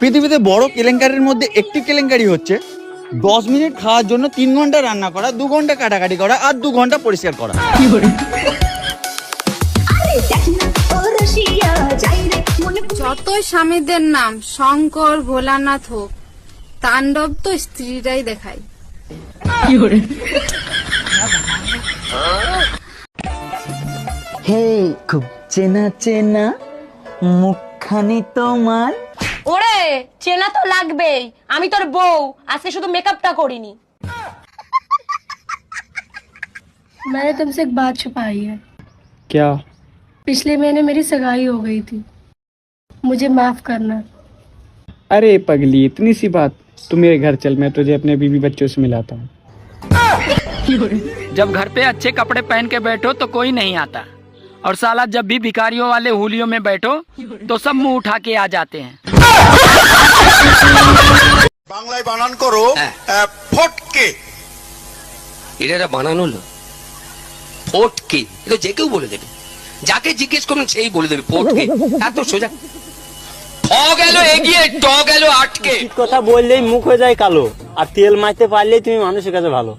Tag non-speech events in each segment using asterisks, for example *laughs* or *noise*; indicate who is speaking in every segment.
Speaker 1: পৃথিবীতে বড় কেলেঙ্কারির মধ্যে একটি কেলেঙ্কারি হচ্ছে দশ মিনিট খাওয়ার জন্য তিন ঘণ্টা রান্না করা দু ঘণ্টা কাটাকাটি করা আর দু ঘণ্টা পরিষ্কার করা।
Speaker 2: যতই স্বামীদের নাম শঙ্কর ভোলানাথ হোক তাণ্ডব তো স্ত্রীরাই দেখায়।
Speaker 1: হে খুব চেনা চেনা মুখ মুখখানি তোমার
Speaker 3: ওরে চেনা তো লাগবেই আমি তোর বউ আজকে শুধু মেকআপটা করিনি
Speaker 4: मैंने तुमसे एक बात छुपाई है
Speaker 5: क्या
Speaker 4: पिछले महीने मेरी सगाई हो गई थी मुझे माफ करना
Speaker 5: अरे पगली इतनी सी बात तू मेरे घर चल मैं तुझे अपने बीवी बच्चों से मिलाता हूँ
Speaker 6: जब घर पे अच्छे कपड़े पहन के बैठो तो कोई नहीं आता और साला जब भी भिखारियों वाले हुलियों में बैठो तो सब मुंह उठा के आ जाते हैं
Speaker 7: বাংলায় বানান করো আহ, ফটকে
Speaker 8: এটা একটা বানানো হলো ফোটকে এটা যে কেউ বলে দেবে যাকে জিজ্ঞেস করবেন সেই বলে দেবে ফোটকে এত সোজা ঠ গেল এগিয়ে ট গেল আটকে
Speaker 9: কথা বললেই মুখ হয়ে যায় কালো আর তেল মারতে পারলেই তুমি মানুষের কাছে ভালো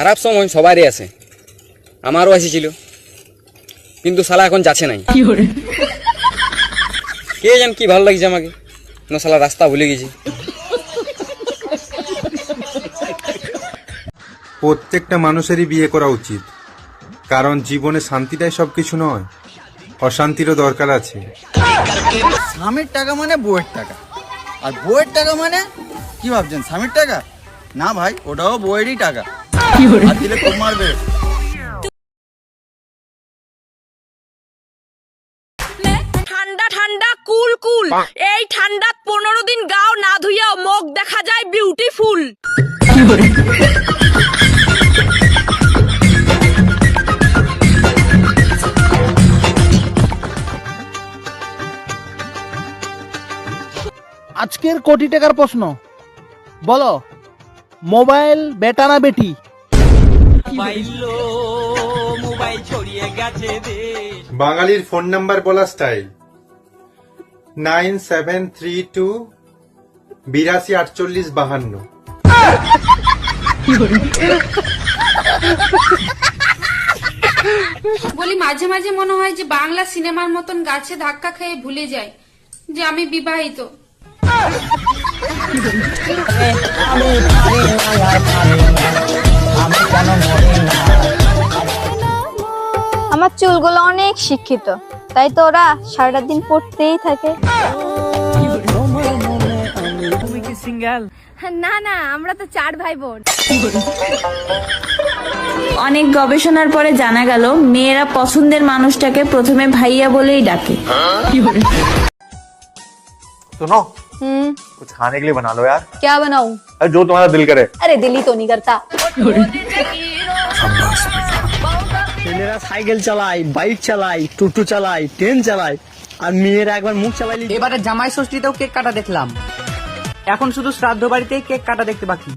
Speaker 8: খারাপ সময় সবারই আছে। আমারও এসেছিল। কিন্তু শালা এখন যাচ্ছে নাই। কে জান কি ভালো লাগছে আমাকে। না শালা রাস্তা ভুলে গেছি।
Speaker 7: প্রত্যেকটা মানুষেরই বিয়ে করা উচিত। কারণ জীবনে শান্তিটাই সবকিছু নয়। অশান্তিরও দরকার আছে।
Speaker 1: স্বামীর টাকা মানে বউয়ের টাকা। আর বউয়ের টাকা মানে কি ভাবছেন? স্বামীর টাকা? না ভাই ওটাও বউয়েরই টাকা। আর দিলে খুব মারবে।
Speaker 3: ঠান্ডা ঠান্ডা কুল কুল। এই ঠান্ডা পনেরো দিন গাও না ধুইয়াও মুখ দেখা যায় বিউটিফুল
Speaker 9: আজকের কোটি টাকার প্রশ্ন। বলো মোবাইল বেটা না বেটি।
Speaker 7: বাঙালির ফোন নাম্বার বলা style nine seven three two বিরাশি আটচল্লিশ বাহান্ন
Speaker 2: বলি মাঝে মাঝে মনে হয় যে বাংলা সিনেমার মতন গাছে ধাক্কা খেয়ে ভুলে যায় যে আমি বিবাহিত
Speaker 4: আমার চুলগুলো অনেক শিক্ষিত তাই তো ওরা সারাটা দিন পড়তেই থাকে না না আমরা তো চার ভাই বোন
Speaker 3: অনেক গবেষণার পরে জানা গেল মেয়েরা পছন্দের মানুষটাকে প্রথমে ভাইয়া বলেই ডাকে
Speaker 7: सुनो
Speaker 4: हम्म
Speaker 7: कुछ खाने के लिए बना लो यार
Speaker 4: क्या बनाऊं
Speaker 7: अरे जो तुम्हारा दिल करे
Speaker 4: अरे दिल ही तो नहीं करता *laughs*
Speaker 9: ছেলেরা সাইকেল চালায় বাইক চালায় টোটো চালায় ট্রেন চালায় আর মেয়েরা একবার মুখ চালাইলি
Speaker 6: এবারে জামাই ষষ্ঠীতেও কেক কাটা দেখলাম। এখন শুধু শ্রাদ্ধ বাড়িতে কেক কাটা দেখতে বাকি।